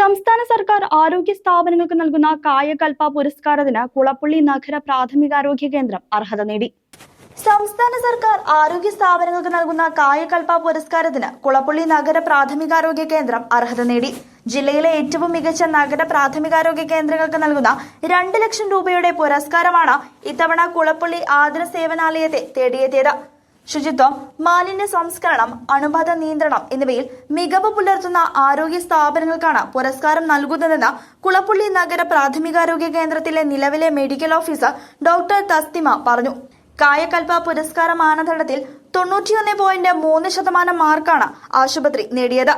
സംസ്ഥാന സർക്കാർ ആരോഗ്യ സ്ഥാപനങ്ങൾക്ക് നൽകുന്ന കായകൽപ പുരസ്കാരത്തിന് കുളപ്പള്ളി നഗര പ്രാഥമികാരോഗ്യ കേന്ദ്രം അർഹത നേടി. സംസ്ഥാന സർക്കാർ ആരോഗ്യ സ്ഥാപനങ്ങൾക്ക് നൽകുന്ന കായകൽപ പുരസ്കാരത്തിന് കുളപ്പള്ളി നഗര പ്രാഥമികാരോഗ്യ കേന്ദ്രം അർഹത നേടി. ജില്ലയിലെ ഏറ്റവും മികച്ച നഗര പ്രാഥമികാരോഗ്യ കേന്ദ്രങ്ങൾക്ക് നൽകുന്ന രണ്ട് ലക്ഷം രൂപയുടെ പുരസ്കാരമാണ് ഇത്തവണ കുളപ്പള്ളി ആതുര സേവനാലയത്തെ തേടിയെത്തിയത്. ശുചിത്വം മാലിന്യ സംസ്കരണം അണുബാധ നിയന്ത്രണം എന്നിവയിൽ മികവ് പുലർത്തുന്ന ആരോഗ്യ സ്ഥാപനങ്ങൾക്കാണ് പുരസ്കാരം നൽകുന്നതെന്ന് കുളപ്പുള്ളി നഗര പ്രാഥമികാരോഗ്യ കേന്ദ്രത്തിലെ നിലവിലെ മെഡിക്കൽ ഓഫീസർ ഡോക്ടർ തസ്തിമ പറഞ്ഞു. കായകൽപ പുരസ്കാര മാനദണ്ഡത്തിൽ തൊണ്ണൂറ്റിയൊന്ന് പോയിന്റ് മൂന്ന് ശതമാനം മാർക്കാണ് ആശുപത്രി നേടിയത്.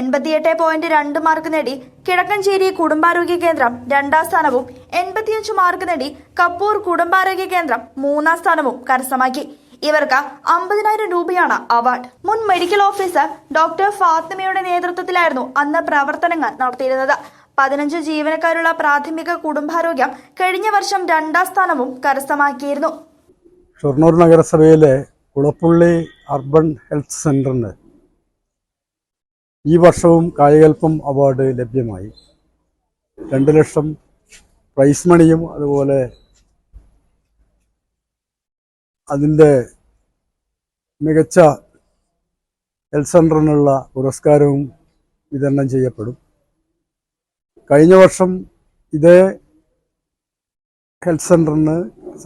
എൺപത്തിയെട്ട് പോയിന്റ് രണ്ട് മാർക്ക് നേടി കിഴക്കഞ്ചേരി കുടുംബാരോഗ്യ കേന്ദ്രം രണ്ടാം സ്ഥാനവും എൺപത്തിയഞ്ച് മാർക്ക് നേടി കപ്പൂർ കുടുംബാരോഗ്യ കേന്ദ്രം മൂന്നാം സ്ഥാനവും കരസ്ഥമാക്കി. ഇവർക്ക് അമ്പതിനായിരം രൂപയാണ് അവാർഡ്. മുൻ മെഡിക്കൽ ഓഫീസർ ഡോക്ടർ ഫാത്തിമയുടെ നേതൃത്വത്തിലായിരുന്നു അന്ന് പ്രവർത്തനങ്ങൾ നടത്തിയിരുന്നത്. പതിനഞ്ച് ജീവനക്കാരുള്ള പ്രാഥമിക കുടുംബാരോഗ്യം കഴിഞ്ഞ വർഷം രണ്ടാം സ്ഥാനവും കരസ്ഥമാക്കിയിരുന്നു. ഷൊർണൂർ നഗരസഭയിലെ കുളപ്പുള്ളി അർബൻ ഹെൽത്ത് സെന്ററിന് ഈ വർഷവും കായകൽപ്പം അവാർഡ് ലഭ്യമായി. രണ്ട് ലക്ഷം പ്രൈസ് മണിയും അതുപോലെ അതിന്റെ മികച്ച ഹെൽത്ത് പുരസ്കാരവും വിതരണം ചെയ്യപ്പെടും. കഴിഞ്ഞ വർഷം ഇതേ ഹെൽത്ത് സെന്ററിന്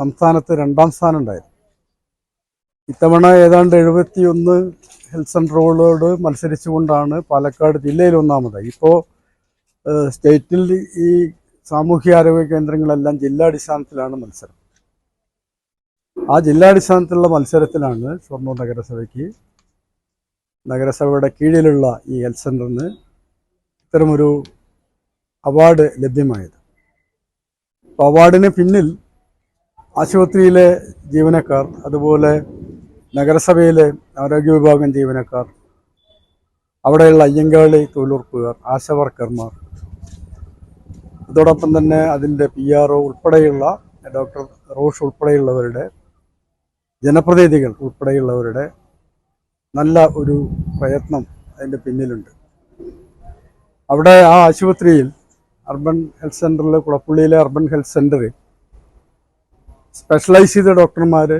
സംസ്ഥാനത്ത് രണ്ടാം സ്ഥാനം ഉണ്ടായിരുന്നു ഇത്തവണ ഏതാണ്ട് എഴുപത്തിയൊന്ന് ഹെൽത്ത് സെന്ററുകളോട് മത്സരിച്ചുകൊണ്ടാണ് പാലക്കാട് ജില്ലയിൽ ഒന്നാമതായി. ഇപ്പോൾ സ്റ്റേറ്റിൽ ഈ സാമൂഹ്യ ആരോഗ്യ കേന്ദ്രങ്ങളെല്ലാം ജില്ലാടിസ്ഥാനത്തിലാണ് മത്സരം. ആ ജില്ലാടിസ്ഥാനത്തിലുള്ള മത്സരത്തിലാണ് ഷൊർണൂർ നഗരസഭയ്ക്ക് നഗരസഭയുടെ കീഴിലുള്ള ഈ ഹെൽത്ത് സെന്ററിന് ഇത്തരമൊരു അവാർഡ് ലഭ്യമായത്. അവാർഡിന് പിന്നിൽ ആശുപത്രിയിലെ ജീവനക്കാർ അതുപോലെ നഗരസഭയിലെ ആരോഗ്യ വിഭാഗം ജീവനക്കാർ അവിടെയുള്ള അയ്യങ്കാളി തൊഴിലുറപ്പുകാർ ആശാവർക്കർമാർ അതോടൊപ്പം തന്നെ അതിന്റെ പി ആർ ഉൾപ്പെടെയുള്ള ഡോക്ടർ റോഷ് ഉൾപ്പെടെയുള്ളവരുടെ ജനപ്രതിനിധികൾ ഉൾപ്പെടെയുള്ളവരുടെ നല്ല ഒരു പ്രയത്നം അതിന്റെ പിന്നിലുണ്ട്. അവിടെ ആ ആശുപത്രിയിൽ അർബൻ ഹെൽത്ത് സെന്ററിൽ കുളപ്പുള്ളിയിലെ അർബൻ ഹെൽത്ത് സെന്ററിൽ സ്പെഷ്യലൈസ് ചെയ്ത ഡോക്ടർമാർ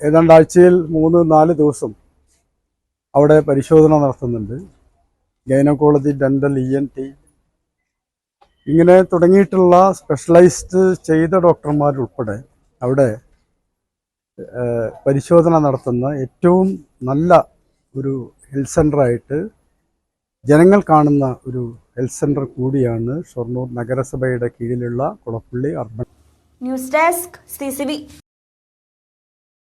ഏതാണ്ട് ആഴ്ചയിൽ മൂന്ന് നാല് ദിവസം അവിടെ പരിശോധന നടത്തുന്നുണ്ട്. Gynaecology dental E N T. ഇങ്ങനെ തുടങ്ങിയിട്ടുള്ള സ്പെഷ്യലൈസ്ഡ് ചെയ്ത ഡോക്ടർമാരുൾപ്പെടെ അവിടെ പരിശോധന നടത്തുന്ന ഏറ്റവും നല്ല ഒരു ഹെൽത്ത് സെന്ററായിട്ട് ജനങ്ങൾ കാണുന്ന ഒരു ഹെൽത്ത് സെന്റർ കൂടിയാണ് ഷൊർണൂർ നഗരസഭയുടെ കീഴിലുള്ള Kulappally urban. News desk C